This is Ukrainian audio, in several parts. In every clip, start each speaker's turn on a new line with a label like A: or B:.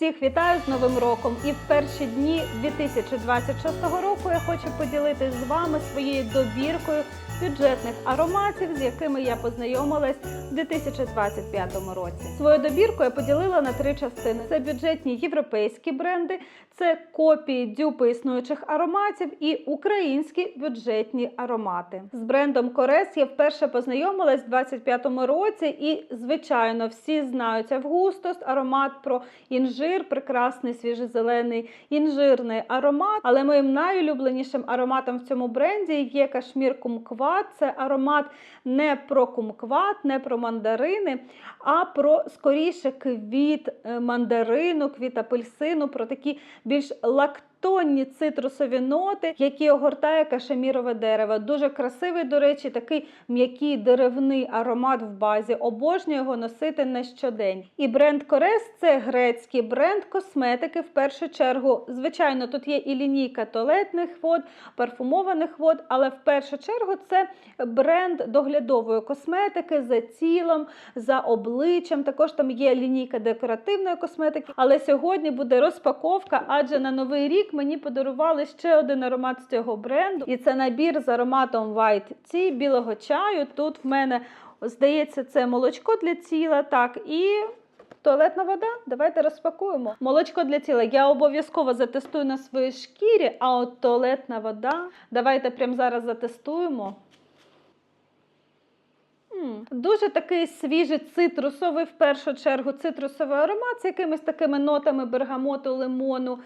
A: Всіх вітаю з Новим роком! І в перші дні 2026 року я хочу поділитись з вами своєю добіркою бюджетних ароматів, з якими я познайомилась в 2025 році. Свою добірку я поділила на три частини: це бюджетні європейські бренди, це копії дюпи існуючих ароматів і українські бюджетні аромати. З брендом Корес я вперше познайомилась в 2025 році, і звичайно, всі знають Августос, аромат про інжир, прекрасний свіжозелений інжирний аромат. Але моїм найулюбленішим ароматом в цьому бренді є кашмір кумкват. Це аромат не про кумкват, не про мандарини, а про скоріше квіт е, мандарину, квіт апельсину, про такі більш лактонні цитрусові ноти, які огортає кашемірове дерево. Дуже красивий, до речі, такий м'який деревний аромат в базі. Обожнюю його носити на щодень. І бренд Корес це грецький бренд косметики в першу чергу. Звичайно, тут є і лінійка туалетних вод, парфумованих вод, але в першу чергу це бренд доглядової косметики за тілом, за обличчям. Також там є лінійка декоративної косметики. Але сьогодні буде розпаковка, адже на новий рік мені подарували ще один аромат з цього бренду. І це набір з ароматом White Tea білого чаю. Тут в мене здається, це молочко для тіла. Так і. Туалетна вода, давайте розпакуємо. Молочко для тіла. Я обов'язково затестую на своїй шкірі, а от туалетна вода. Давайте прямо зараз затестуємо. Дуже такий свіжий цитрусовий, в першу чергу, цитрусовий аромат з якимись такими нотами бергамоту, лимону,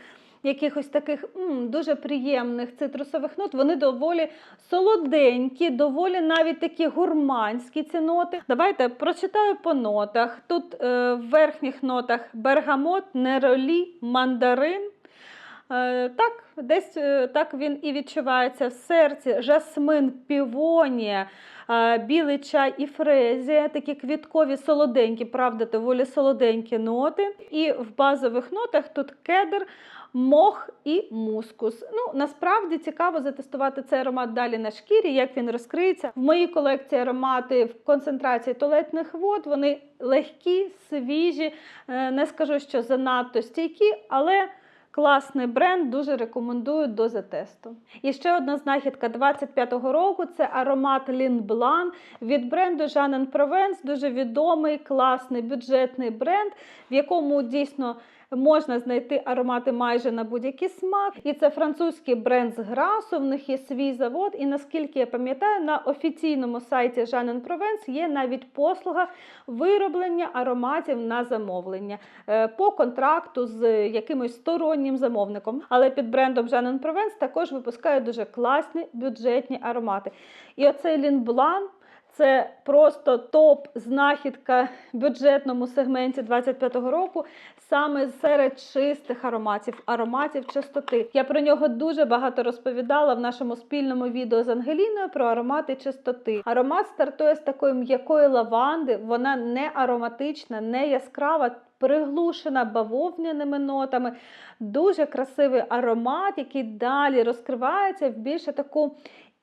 A: якихось таких м, дуже приємних цитрусових нот. Вони доволі солоденькі, доволі навіть такі гурманські ці ноти. Давайте прочитаю по нотах. Тут е, в верхніх нотах бергамот, неролі, мандарин. Е, Так, десь е, так він і відчувається в серці. Жасмин, півонія, е, білий чай і фрезія, такі квіткові, солоденькі, правда, доволі солоденькі ноти. І в базових нотах тут кедр, мох і мускус. Ну, насправді цікаво затестувати цей аромат далі на шкірі, як він розкриється. В моїй колекції аромати в концентрації туалетних вод. Вони легкі, свіжі, не скажу, що занадто стійкі, але. Класний бренд, дуже рекомендую до затесту. І ще одна знахідка 25-го року це аромат Лінблан від бренду Жанен Провенс, дуже відомий, класний бюджетний бренд, в якому дійсно можна знайти аромати майже на будь-який смак. І це французький бренд з Грасу, в них є свій завод. І наскільки я пам'ятаю, на офіційному сайті Jean Provence є навіть послуга вироблення ароматів на замовлення е, по контракту з якимось стороннім замовником. Але під брендом Jean Provence також випускають дуже класні бюджетні аромати. І оцей Лін Блан. Це просто топ-знахідка в бюджетному сегменті 25-го року, саме серед чистих ароматів, ароматів чистоти. Я про нього дуже багато розповідала в нашому спільному відео з Ангеліною про аромати чистоти. Аромат стартує з такої м'якої лаванди, вона не ароматична, не яскрава. Приглушена бавовняними нотами, дуже красивий аромат, який далі розкривається в більше таку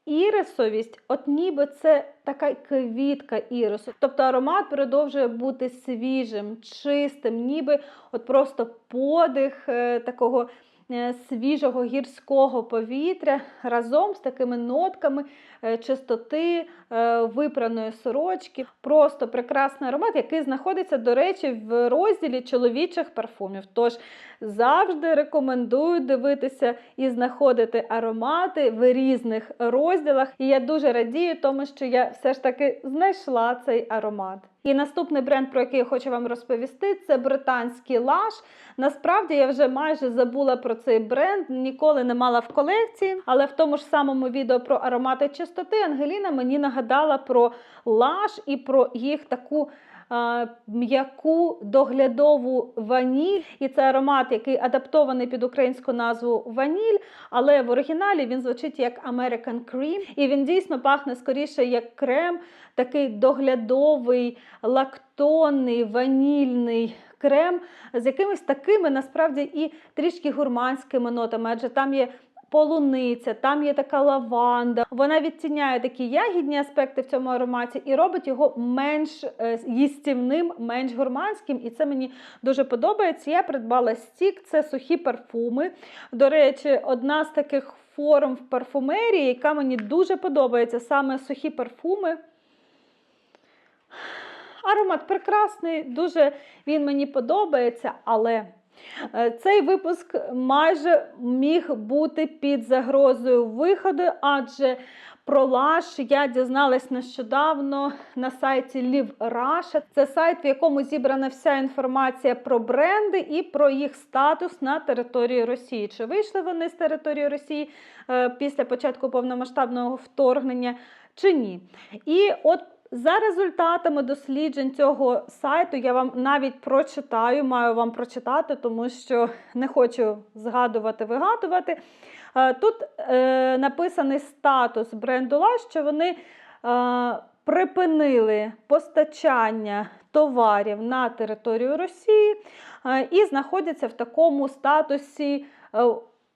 A: ірисовість, от ніби це така квітка ірису. Тобто аромат продовжує бути свіжим, чистим, ніби от просто подих е, такого. Е, Свіжого гірського повітря разом з такими нотками е, чистоти, е, випраної сорочки. Просто прекрасний аромат, який знаходиться, до речі, в розділі чоловічих парфумів. Тож завжди рекомендую дивитися і знаходити аромати в різних розділах. І я дуже радію, тому що я все ж таки знайшла цей аромат. І наступний бренд, про який я хочу вам розповісти, це британський лаш. Насправді я вже майже забула про цей бренд, ніколи не мала в колекції. Але в тому ж самому відео про аромати чистоти Ангеліна мені нагадала про лаш і про їх таку. М'яку доглядову ваніль, і це аромат, який адаптований під українську назву ваніль, але в оригіналі він звучить як American Cream, і він дійсно пахне скоріше як крем, такий доглядовий, лактонний, ванільний крем з якимись такими насправді і трішки гурманськими нотами, адже там є полуниця, там є така лаванда. Вона відтіняє такі ягідні аспекти в цьому ароматі і робить його менш е, їстівним, менш гурманським. І це мені дуже подобається. Я придбала стік, це сухі парфуми. До речі, одна з таких форм в парфумерії, яка мені дуже подобається, саме сухі парфуми. Аромат прекрасний, дуже він мені подобається, але цей випуск майже міг бути під загрозою виходу, адже про Лаш я дізналась нещодавно на сайті Live Russia. Це сайт, в якому зібрана вся інформація про бренди і про їх статус на території Росії. Чи вийшли вони з території Росії е, після початку повномасштабного вторгнення, чи ні? І от за результатами досліджень цього сайту я вам навіть прочитаю, маю вам прочитати, тому що не хочу згадувати, вигадувати. Е, Тут е, написаний статус бренду Lush, що вони е, припинили постачання товарів на територію Росії е, і знаходяться в такому статусі е,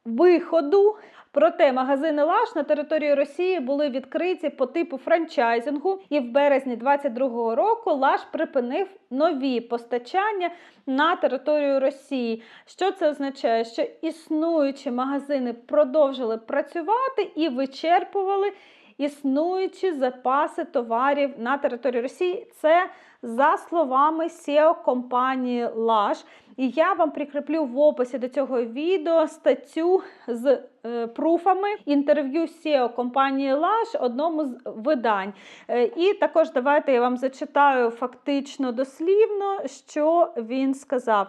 A: виходу. Проте магазини Лаш на території Росії були відкриті по типу франчайзингу, і в березні 2022 року Лаш припинив нові постачання на територію Росії. Що це означає? Що існуючі магазини продовжили працювати і вичерпували існуючі запаси товарів на території Росії. Це за словами SEO компанії Lush. І я вам прикріплю в описі до цього відео статтю з е, пруфами інтерв'ю SEO компанії Lush одному з видань. Е, і також давайте я вам зачитаю фактично дослівно, що він сказав.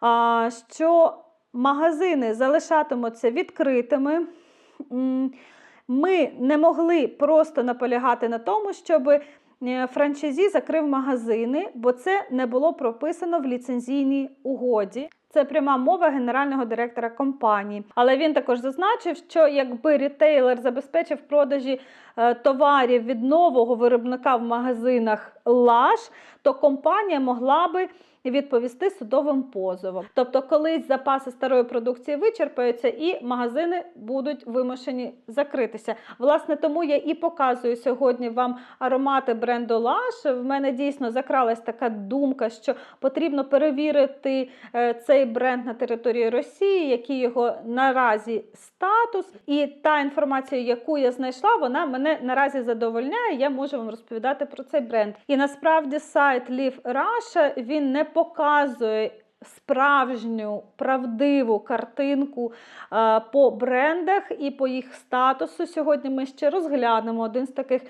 A: А, що магазини залишатимуться відкритими. Ми не могли просто наполягати на тому, щоб е, франчайзі закрив магазини, бо це не було прописано в ліцензійній угоді. Це пряма мова генерального директора компанії. Але він також зазначив, що якби рітейлер забезпечив продажі е, товарів від нового виробника в магазинах Лаш, то компанія могла би відповісти судовим позовом. Тобто, колись запаси старої продукції вичерпаються, і магазини будуть вимушені закритися. Власне, тому я і показую сьогодні вам аромати бренду Lush. В мене дійсно закралась така думка, що потрібно перевірити е, цей бренд на території Росії, який його наразі статус. І та інформація, яку я знайшла, вона мене наразі задовольняє. Я можу вам розповідати про цей бренд. І насправді сайт Live Russia він не показує. Справжню правдиву картинку е, по брендах і по їх статусу. Сьогодні ми ще розглянемо один з таких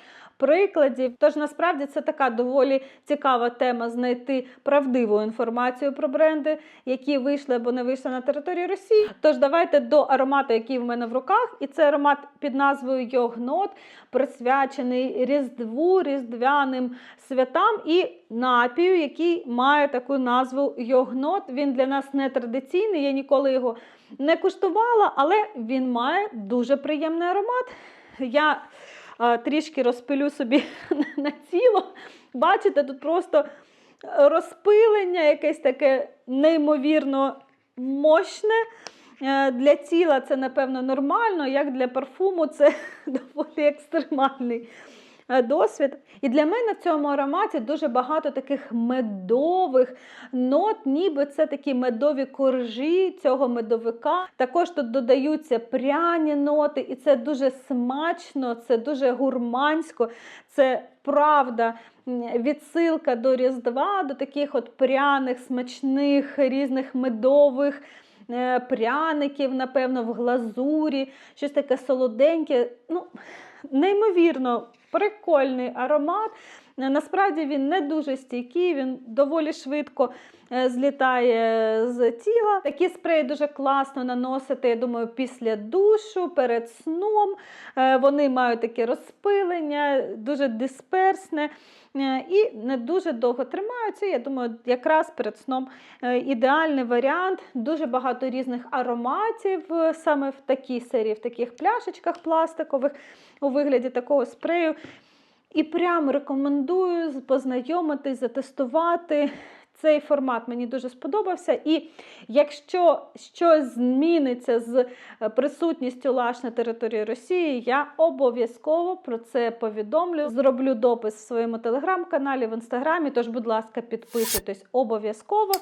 A: прикладів. Тож насправді це така доволі цікава тема знайти правдиву інформацію про бренди, які вийшли або не вийшли на територію Росії. Тож давайте до аромату, який в мене в руках, і це аромат під назвою Йогнот, присвячений Різдву, Різдвяним святам і напію, який має таку назву Йогнот. Він для нас не традиційний, я ніколи його не куштувала, але він має дуже приємний аромат. Я трішки розпилю собі на тіло. Бачите, тут просто розпилення, якесь таке неймовірно мощне. Е, Для тіла це, напевно, нормально, як для парфуму це доволі екстремальний досвід. І для мене в цьому ароматі дуже багато таких медових нот, ніби це такі медові коржі цього медовика. Також тут додаються пряні ноти, і це дуже смачно, це дуже гурмансько, це правда. Відсилка до Різдва, до таких от пряних, смачних, різних медових е, пряників, напевно, в глазурі, щось таке солоденьке. Ну, неймовірно прикольний аромат. Е, Насправді він не дуже стійкий, він доволі швидко е, злітає з тіла. Такі спреї дуже класно наносити, я думаю, після душу, перед сном. Е, Вони мають таке розпилення, дуже дисперсне е, і не дуже довго тримаються. Я думаю, якраз перед сном е, ідеальний варіант. Дуже багато різних ароматів е, саме в такій серії, в таких пляшечках пластикових у вигляді такого спрею. І прямо рекомендую познайомитись, затестувати Цей формат мені дуже сподобався. І якщо щось зміниться з е, присутністю Лаш на території Росії, я обов'язково про це повідомлю. Зроблю допис в своєму телеграм-каналі, в інстаграмі. Тож, будь ласка, підписуйтесь обов'язково.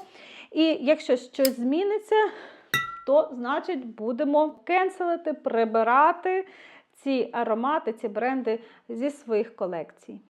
A: І якщо щось зміниться, то значить будемо кенселити, прибирати ці аромати, ці бренди зі своїх колекцій.